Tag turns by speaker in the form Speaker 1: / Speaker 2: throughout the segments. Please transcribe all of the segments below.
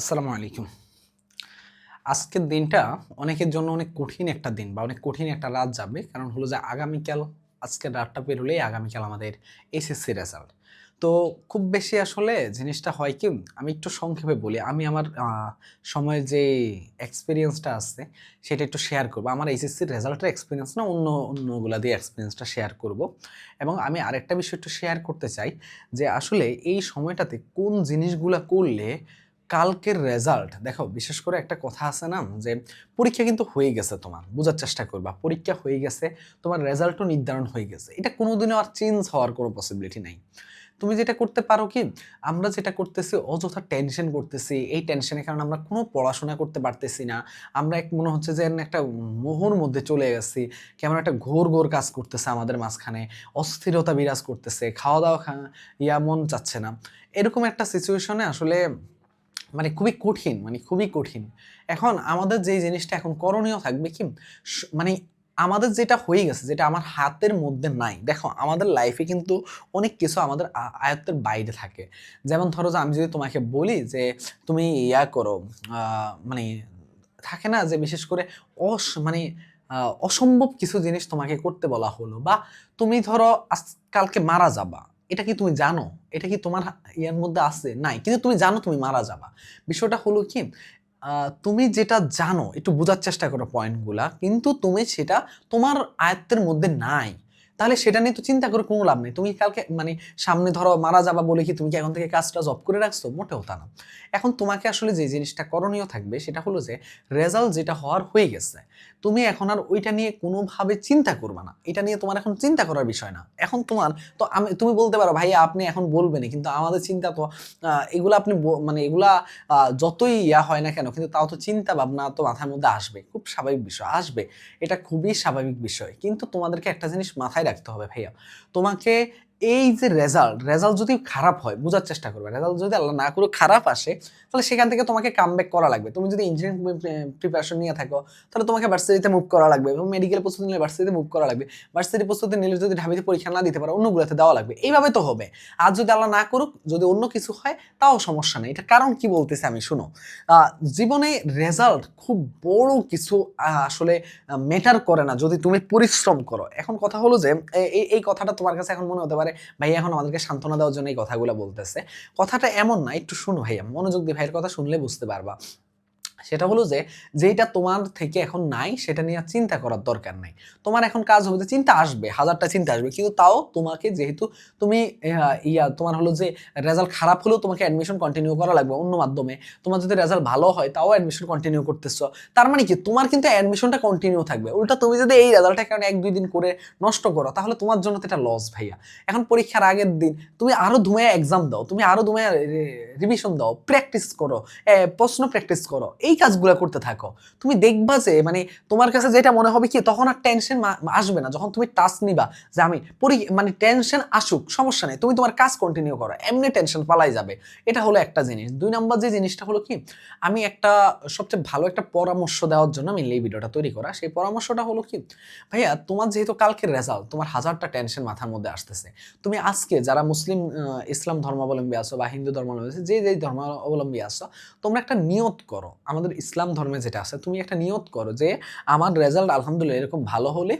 Speaker 1: আসসালামু আলাইকুম। আজকের দিনটা অনেকের জন্য অনেক কঠিন একটা দিন বা অনেক কঠিন একটা রাত যাবে। কারণ হলো যে আগামীকাল, আজকের রাতটা পেরোলেই আগামীকাল আমাদের এসএসসি রেজাল্ট তো খুব বেশি আসলে জিনিসটা হয় কি, আমি একটু সংক্ষেপে বলি। আমি আমার সময়ের যে এক্সপিরিয়েন্সটা আছে, সেটা একটু শেয়ার করব। আমার এইচএসসির রেজাল্টের এক্সপিরিয়েন্স না, অন্য, অন্যগুলা দিয়ে এক্সপিরিয়েন্সটা শেয়ার করব। এবং আমি আরেকটা বিষয় একটু শেয়ার করতে চাই যে আসলে এই সময়টাতে কোন জিনিসগুলা করলে কালকের রেজাল্ট দেখো, বিশেষ করে একটা কথা আছে না, যে পরীক্ষা কিন্তু হয়ে গেছে তোমার, বোঝার চেষ্টা করবা, পরীক্ষা হয়ে গেছে, তোমার রেজাল্টও নির্ধারণ হয়ে গেছে, এটা কোনোদিনও আর চেঞ্জ হওয়ার কোনো পসিবিলিটি নাই। তুমি যেটা করতে পারো কি, আমরা যেটা করতেছি, অযথা টেনশন করতেছি, এই টেনশনের কারণে আমরা কোনো পড়াশোনা করতে পারতেছি না, আমরা এক, মনে হচ্ছে যে একটা মোহর মধ্যে চলে গেছি, কেমন একটা ঘোর ঘোর কাজ করতেছে আমাদের মাঝখানে, অস্থিরতা বিরাজ করতেছে খাওয়া দাওয়া খা, ইয়া মন চাচ্ছে না। এরকম একটা সিচুয়েশনে আসলে মানে খুবই কঠিন মানে খুবই কঠিন। এখন আমাদের যে জিনিসটা এখন করণীয় থাকবে কি মানে আমাদের যেটা হয়ে গেছে, যেটা আমার হাতের মধ্যে নাই, দেখো আমাদের লাইফে কিন্তু অনেক কিছু আমাদের আয়ত্তের বাইরে থাকে। যেমন ধরো যে আমি যদি তোমাকে বলি যে তুমি ইয়া করো মানে থাকে না যে বিশেষ করে অস মানে অসম্ভব কিছু জিনিস তোমাকে করতে বলা হলো বা তুমি ধরো আজ কালকে মারা যাবা এটা কি তুমি জানো? এটা কি তোমার ইয়ার মধ্যে আছে? নাই। কিন্তু তুমি জানো তুমি মারা যাবা। বিষয়টা হলো কি তুমি যেটা জানো, একটু বোঝার চেষ্টা করো পয়েন্টগুলা কিন্তু তুমি সেটা তোমার আয়ত্তের মধ্যে নাই। তাহলে সেটা নিয়ে তো চিন্তা করে কোনো লাভ নেই। তুমি কালকে মানে সামনে ধরো মারা যাবা বলে কি তুমি কি এখন থেকে কাজটা জব করে রাখছো? মোটেও তা না। এখন তোমাকে আসলে যে জিনিসটা করণীয় থাকবে সেটা হলো যে রেজাল্ট যেটা হওয়ার হয়ে গেছে, তুমি এখন আর ওইটা নিয়ে কোনোভাবে চিন্তা করবে না। এটা নিয়ে তোমার এখন চিন্তা করার বিষয় না। এখন তোমার তো আমি, তুমি বলতে পারো, ভাইয়া, আপনি এখন বলবেনই কিন্তু আমাদের চিন্তা তো এগুলো আপনি মানে এগুলা যতই ইয়া হয় না কেন, কিন্তু তাও তো চিন্তা ভাবনা তো মাথার মধ্যে আসবে। খুব স্বাভাবিক বিষয়, আসবে। এটা খুবই স্বাভাবিক বিষয়। কিন্তু তোমাদেরকে একটা জিনিস মাথায় রাখতে হবে ভাইয়া। তোমাকে এই যে রেজাল্ট রেজাল্ট যদি খারাপ হয়, বোঝার চেষ্টা করবে। রেজাল্ট যদি আল্লাহ না করে খারাপ আসে, তাহলে সেখান থেকে তোমাকে কাম করা লাগবে। তুমি যদি ইঞ্জিনিয়ারিং প্রিপারেশন নিয়ে থাকো, তাহলে তোমাকে ভার্সিটিতে মুভ করা লাগবে এবং মেডিকেল প্রস্তুতি নিলে ভার্সিটিতে মুভ করা লাগবে। ভার্সিটি প্রস্তুতি নিলে যদি ঢাবিতে পরীক্ষা না দিতে পারো, অন্যগুলোতে দেওয়া লাগবে। এইভাবে তো হবে। আর যদি আল্লাহ না করুক, যদি অন্য কিছু হয়, তাও সমস্যা নেই। এটা কারণ কি বলতেছে আমি? শুনো জীবনে রেজাল্ট খুব বড় কিছু আসলে ম্যাটার করে না যদি তুমি পরিশ্রম করো। এখন কথা হলো যে এই এই কথাটা তোমার কাছে এখন মনে হতে পারে ভাই এখন আমাদেরকে সান্ত্বনা দেওয়ার জন্য এই কথাগুলো বলতেছে। কথাটা এমন না, একটু শুনো ভাইয়া। মনোযোগ দিয়ে ভাইয়ের কথা শুনলে বুঝতে পারবা। সেটা হলো যে যেটা তোমার থেকে এখন নাই, সেটা নিয়ে আর চিন্তা করার দরকার নাই। তোমার এখন কাজ হবে যে চিন্তা আসবে, হাজারটা চিন্তা আসবে। কিন্তু তাও তোমাকে যেহেতু তুমি ইয়া, তোমার হলো যে রেজাল্ট খারাপ হলেও তোমাকে অ্যাডমিশন কন্টিনিউ করা লাগবে অন্য মাধ্যমে। তোমার যদি রেজাল্ট ভালো হয়, তাও অ্যাডমিশন কন্টিনিউ করতেছো। তার মানে কি? তোমার কিন্তু অ্যাডমিশনটা কন্টিনিউ থাকবে। উল্টা তুমি যদি এই রেজাল্টটা কারণে এক, দুই দিন করে নষ্ট করো, তাহলে তোমার জন্য তো এটা লস ভাইয়া। এখন পরীক্ষার আগের দিন তুমি আরও ধুমায় এক্সাম দাও, তুমি আরও ধুমায় রিভিশন দাও প্র্যাকটিস করো প্রশ্ন প্র্যাকটিস করো। এই কাজগুলো করতে থাকো। তুমি দেখবা যে মানে তোমার কাছে যেটা মনে হবে কি, তখন আর টেনশন আসবে না। যখন তুমি টাস্ক নিবা যে আমি পরি মানে টেনশন আসুক, সমস্যা নেই। তুমি তোমার কাজ কন্টিনিউ করো, এমনি টেনশন পালাই যাবে। এটা হলো একটা জিনিস। দুই নম্বর যে জিনিসটা হলো কি, আমি একটা সবচেয়ে ভালো একটা পরামর্শ দেওয়ার জন্য আমি এই ভিডিওটা তৈরি করা। সেই পরামর্শটা হলো কি, ভাইয়া, তোমার যেহেতু কালকের রেজাল্ট তোমার হাজারটা টেনশন মাথার মধ্যে আসতেছে। তুমি আজকে যারা মুসলিম ইসলাম ধর্মাবলম্বী আছো বা হিন্দু ধর্মাবলম্বী আছো, যে যে ধর্মাবলম্বী আছো, তোমরা একটা নিয়ত করো। আমাদের ইসলাম ধর্মে যেটা আছে, তুমি একটা নিয়ত করো যে, আমার রেজাল্ট আলহামদুলিল্লাহ এরকম ভালো হলে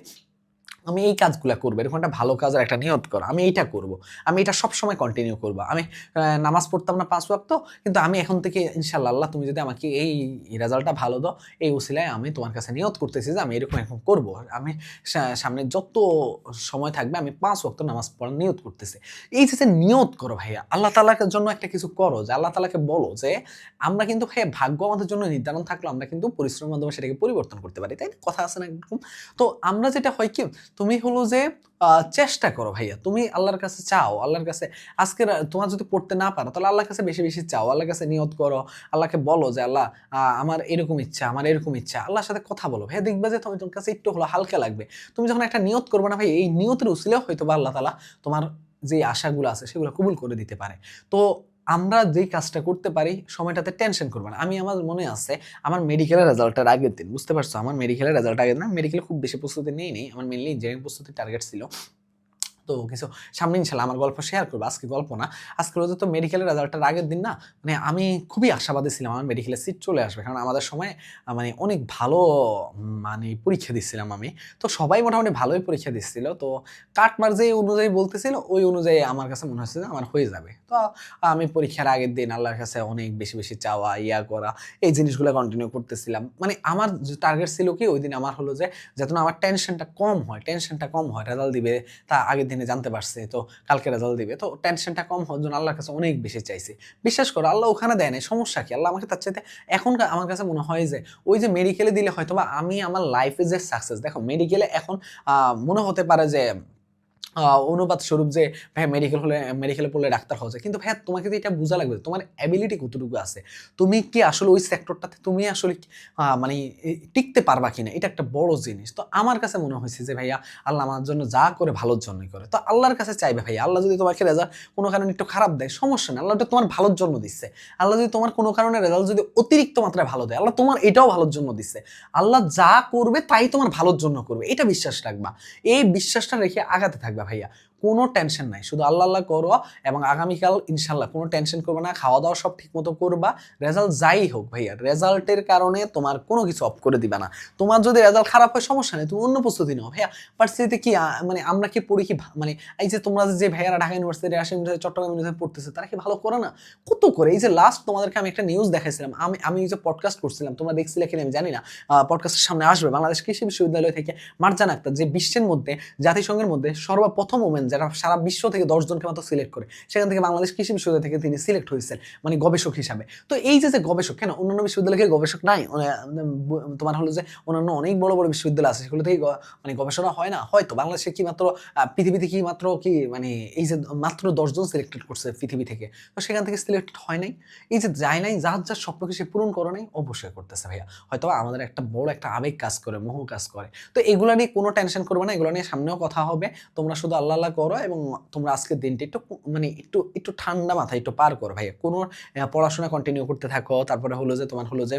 Speaker 1: আমি এই কাজগুলো করব, এরকম একটা ভালো কাজের একটা নিয়ত করো, আমি এইটা করব, আমি এটা সবসময় কন্টিনিউ করব। আমি নামাজ পড়তাম না পাঁচ ওয়াক্ত, কিন্তু আমি এখন থেকে ইনশাল্লাহ আল্লাহ তুমি যদি আমাকে এই রেজাল্টটা ভালো দাও, এই উসিলায় আমি তোমার কাছে নিয়ত করতেছি যে আমি এরকম এরকম করব। আমি সামনে যত সময় থাকবে, আমি পাঁচ ওয়াক্ত নামাজ পড়ার নিয়ত করতেছি। এই যে নিয়ত করো ভাইয়া, আল্লাহ তালার জন্য একটা কিছু করো, যে আল্লাহ তালাকে বলো যে আমরা কিন্তু ভাইয়া ভাগ্য আমাদের জন্য নির্ধারণ থাকল আমরা কিন্তু পরিশ্রমের মাধ্যমে সেটাকে পরিবর্তন করতে পারি, তাই কথা আছে না এরকম তো আমরা যেটা হয় কি তুমি হলো যে চেষ্টা করো ভাইয়া। তুমি আল্লাহর কাছে চাও, আল্লাহর কাছে আজকে তোমার যদি পড়তে না পারো, তাহলে আল্লাহর কাছে বেশি বেশি চাও, আল্লাহর কাছে নিয়ত করো, আল্লাহকে বলো যে, আল্লাহ আমার এরকম ইচ্ছা, আমার এরকম ইচ্ছা। আল্লাহর সাথে কথা বলো। ভাইয়া, দেখবে যে তুমি তোমার কাছে একটু হলো হালকা লাগবে। তুমি যখন একটা নিয়ত করবে না ভাই এই নিয়তের উসিলেও হয়তো বা আল্লাহ তালা তোমার যে আশাগুলো আছে, সেগুলো কবুল করে দিতে পারে। তো আমরা যেই কাজটা করতে পারি, সময়টাতে টেনশন করব না। আমি আমার মনে আছে, আমার মেডিকেলের রেজাল্টের আগের দিন, বুঝতে পারছ? আমার মেডিকেলের রেজাল্ট আগের দিন মেডিকেল খুব বেশি প্রস্তুতি নেই নেই আমার মেনলি ইঞ্জিনিয়ারিং প্রস্তুতির টার্গেট ছিল। তো কিছু সামনে ইনশাল্লাহ আমার গল্প শেয়ার করব। আজকে গল্প না। আজকে রোজে তো মেডিকেলের রেজাল্টের আগের দিন না মানে আমি খুবই আশাবাদী ছিলাম আমার মেডিকেলের সিট চলে আসবে। কারণ আমাদের সময় মানে অনেক ভালো মানে পরীক্ষা দিচ্ছিলাম আমি। তো সবাই মোটামুটি ভালোই পরীক্ষা দিচ্ছিল। তো কাটমার যে অনুযায়ী বলতেছিল, ওই অনুযায়ী আমার কাছে মনে হচ্ছে যে আমার হয়ে যাবে। তো আমি পরীক্ষার আগের দিন আল্লাহর কাছে অনেক বেশি বেশি চাওয়া, ইয়া করা, এই জিনিসগুলো কন্টিনিউ করতেছিলাম। মানে আমার টার্গেট ছিল কি, ওই দিন আমার হলো যে যাতে আমার টেনশনটা কম হয় টেনশনটা কম হয় রেজাল্ট দিবে তা আগের দিনে জানতে পারছে, তো কালকে রেজাল্ট দিবে। তো টেনশনটা কম হওয়ার জন্য আল্লাহর কাছে অনেক বেশি চাইছে। বিশ্বাস করো, আল্লাহ ওখানে দেয় নাই, সমস্যা কি? আল্লাহ আমাকে তার চাইতে এখন আমার কাছে মনে হয় যে, ওই যে মেডিকেলে দিলে হয়তো বা আমি আমার লাইফে যে সাকসেস দেখো মেডিকেলে এখন মনে হতে পারে যে অনুপাত স্বরূপ যে ভাই মেডিকেল হলে মেডিকেলে পড়লে ডাক্তার হওয়া যায়। কিন্তু ভাইয়া, তোমাকে তো এটা বোঝা লাগবে, তোমার অ্যাবিলিটি কতটুকু আছে? তুমি কি আসলে ওই সেক্টরটাতে তুমি আসলে মানে টিকতে পারবা কিনা? এটা একটা বড় জিনিস। তো আমার কাছে মনে হয়েছে যে, ভাইয়া, আল্লাহ আমার জন্য যা করে ভালোর জন্যই করে। তো আল্লাহর কাছে চাইবে ভাইয়া, আল্লাহ যদি তোমাকে রেজাল্ট কোনো কারণে একটু খারাপ দেয়, সমস্যা নেই। আল্লাহ ওটা তোমার ভালোর জন্য দিচ্ছে। আল্লাহ যদি তোমার কোনো কারণে রেজাল্ট যদি অতিরিক্ত মাত্রায় ভালো দেয়, আল্লাহ তোমার এটাও ভালোর জন্য দিচ্ছে। আল্লাহ যা করবে তাই তোমার ভালোর জন্য করবে। এটা বিশ্বাস রাখবা। এই বিশ্বাসটা রেখে আগাতে থাকবা। ভাইয়া। কোনো টেনশন নাই। শুধু আল্লাহ আল্লাহ করো এবং আগামীকাল ইনশাল্লাহ কোনো টেনশন করবে না খাওয়া দাওয়া সব ঠিক মতো করবা। রেজাল্ট যাই হোক ভাইয়া রেজাল্টের কারণে তোমার কোনো কিছু অফ করে দিবে না। তোমার যদি রেজাল্ট খারাপ হয়, সমস্যা নেই, তুমি অন্য প্রস্তুতি নাও ভাইয়া। ভার্সিটিতে কি মানে আমরা কি পড়ি কি মানে এই যে তোমরা যে ভাইয়ারা ঢাকা ইউনিভার্সিটি আসে চট্টগ্রাম ইউনিভার্সিটি পড়তেছে, তারা কি ভালো করে না? কত করে? এই যে লাস্ট তোমাদেরকে আমি একটা নিউজ দেখাইছিলাম, আমি আমি যে পডকাস্ট করছিলাম, তোমরা দেখছিলে কিনা আমি জানি না। পডকাস্টের সামনে আসবে বাংলাদেশ কৃষি বিশ্ববিদ্যালয় থেকে মার্জান আক্তার, যে বিশ্বের মধ্যে, জাতিসংঘের মধ্যে সর্বপ্রথম ওমেন যারা সারা বিশ্ব থেকে দশজনকে মতো সিলেক্ট করে সেখান থেকে বাংলাদেশ কৃষি বিশ্ববিদ্যালয় থেকে তিনি সিলেক্ট হয়েছেন মানে গবেষক হিসাবে। তো এই যে যে গবেষক কেন অন্যান্য বিশ্ববিদ্যালয়ে কি গবেষক নাই? মানে, তোমার হলো যে অন্যান্য অনেক বড় বড় বিশ্ববিদ্যালয় আছে সেগুলো থেকে মানে গবেষণা হয় না? হয়তো বাংলাদেশে কি মাত্র পৃথিবীতে কি মাত্র কি মানে এই যে মাত্র দশজন সিলেক্টেড করছে পৃথিবী থেকে তো সেখান থেকে সিলেক্টেড হয় নাই? এই যে যায় নাই যার যার স্বপ্নকে সে পূরণ করে নাই অবশ্যই করতেছে ভাইয়া। হয়তো আমাদের একটা বড় একটা আবেগ কাজ করে মোহ কাজ করে। তো এগুলো নিয়ে কোনো টেনশন করবে না এগুলো নিয়ে সামনেও কথা হবে। তোমরা শুধু আল্লাহ আল্লাহ করো এবং তোমরা আজকের দিনটা একটু মানে একটু একটু ঠান্ডা মাথায় একটু পার করো ভাইয়া। কোনো পড়াশোনা কন্টিনিউ করতে থাকো, তারপরে হলো যে তোমার হলো যে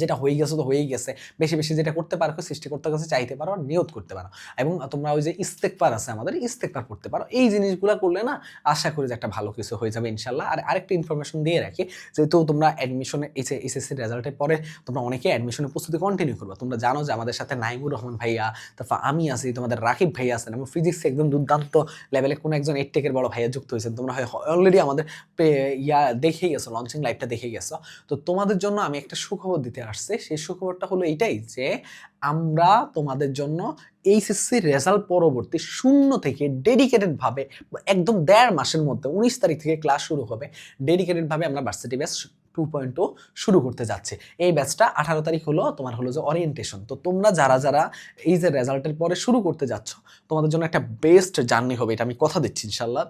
Speaker 1: যেটা হয়ে গেছে তো হয়েই গেছে। বেশি বেশি যেটা করতে পারো, সৃষ্টিকর্তার কাছে চাইতে পারো আর করতে পারো। এবং তোমরা ওই যে ইস্তেকবার আছে আমাদের, ইস্তেকবার করতে পারো। এই জিনিসগুলো করলে না, আশা করি যে একটা ভালো কিছু হয়ে যাবে ইনশাল্লাহ। আর আরেকটা ইনফরমেশন দিয়ে রাখি, যেহেতু তোমরা অ্যাডমিশনে এসএসসি রেজাল্টের পরে তোমরা অনেকে অ্যাডমিশনের প্রস্তুতি কন্টিনিউ করবে। তোমরা জানো যে আমাদের সাথে নাইমুর রহমান ভাইয়া, তারপর আমি আছি, তোমাদের রাকিব ভাইয়া আছেন। এবং ফিজিক্সে একদম দুর্দান্ত লেভেলে কোনো একজন এইট টেকের বড় ভাইয়া যুক্ত হয়েছেন। তোমরা হয় অলরেডি আমাদের ইয়া দেখেই গেছো লঞ্চিং লাইভটা দেখে গেছো। তো তোমাদের জন্য আমি একটা সুখবর দিতে আসছে। সেই সুখবরটা হলো এইটাই যে, আমরা তোমাদের জন্য এইচএসসি রেজাল্ট পরবর্তী শূন্য থেকে ডেডিকেটেড ভাবে, একদম দেড় মাসের মধ্যে, উনিশ তারিখ থেকে ক্লাস শুরু হবে। ডেডিকেটেড ভাবে আমরা ভার্সিটি ব্যাচ টু পয়েন্ট শুরু করতে যাচ্ছে। এই ব্যাচটা আঠারো তারিখ হলো, তোমার হলো যে অরিয়েন্টেশন তো তোমরা যারা যারা এই যে রেজাল্টের পরে শুরু করতে যাচ্ছ, তোমাদের জন্য একটা বেস্ট জার্নি হবে, এটা আমি কথা দিচ্ছি ইনশাল্লাহ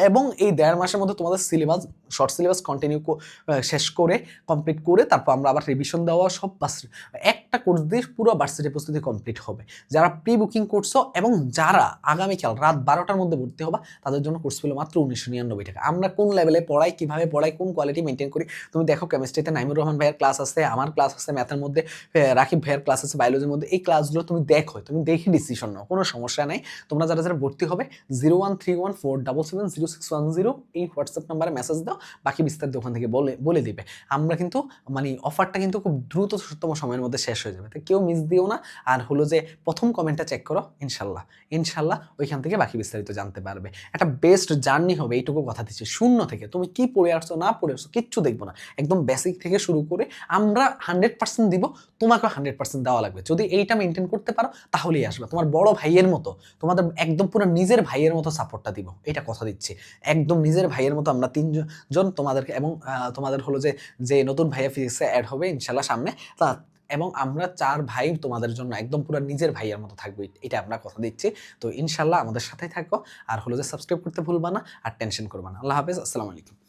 Speaker 1: এবং এই দেড় মাসের মধ্যে তোমাদের সিলেবাস শর্ট সিলেবাস কন্টিনিউ শেষ করে কমপ্লিট করে তারপর আমরা আবার রিভিশন দেওয়া সব বাস- একটা কোর্স দিয়ে পুরো ভার্সিটি প্রস্তুতি কমপ্লিট হবে। যারা প্রি বুকিং করছ এবং যারা আগামীকাল রাত বারোটার মধ্যে ভর্তি হবা, তাদের জন্য কোর্স পেল মাত্র উনিশশো নিরানব্বই টাকা। আমরা কোন লেভেলে পড়াই, কীভাবে পড়াই, কোন কোয়ালিটি মেনটেন করি, তুমি দেখো কেমিস্ট্রিতে নাইমুর রহমান ভাইয়ের ক্লাস আছে, আমার ক্লাস আছে ম্যাথের মধ্যে রাকিব ভাইয়ের ক্লাস আছে বায়োলজির মধ্যে, এই ক্লাসগুলো তুমি দেখো, তুমি দেখে ডিসিশন নাও, কোনো সমস্যা নেই। তোমরা যারা যারা ভর্তি হবে zero one three one four double seven zero six one zero এই হোয়াটসঅ্যাপ নাম্বারে মেসেজ দাও, বাকি বিস্তারিত ওখান থেকে বলে বলে দিবে। আমরা কিন্তু মানে অফারটা কিন্তু খুব দ্রুত দ্রুততম সময়ের মধ্যে শেষ হয়ে যাবে। তো কেউ মিস দিও না। আর হলো যে, প্রথম কমেন্টটা চেক করো, ইনশাল্লাহ। ইনশাল্লাহ ওইখান থেকে বাকি বিস্তারিত জানতে পারবে। একটা বেস্ট জার্নি হবে, এইটুকু কথা দিচ্ছি। শূন্য থেকে। তুমি কি পড়ে আসছো, না পড়ে আসছো, কিচ্ছু দেখব না। একদম বেসিক থেকে শুরু করে আমরা হান্ড্রেড পার্সেন্ট দিব, তোমাকেও হান্ড্রেড পার্সেন্ট দেওয়া লাগবে। যদি এইটা মেনটেন করতে পারো, তাহলেই আসবে। তোমার বড় ভাইয়ের মতো, তোমাদের একদম পুরো নিজের ভাইয়ের মতো সাপোর্টটা দিব। এটা কথা দিচ্ছি। একদম নিজের ভাইয়ের মতো আমরা তিনজন জন তোমাদেরকে এবং তোমাদের হলো যে যে নতুন ভাইয়া ফিজিক্সে অ্যাড হবে, ইনশাল্লাহ সামনে। তা, এবং আমরা চার ভাই তোমাদের জন্য একদম পুরো নিজের ভাইয়ের মতো থাকব এটা আমরা কথা দিচ্ছি। তো ইনশাল্লাহ আমাদের সাথেই থাকো, আর হলো যে সাবস্ক্রাইব করতে ভুলবা না, আর টেনশন করবা না। আল্লাহ হাফেজ, আসসালামু আলাইকুম।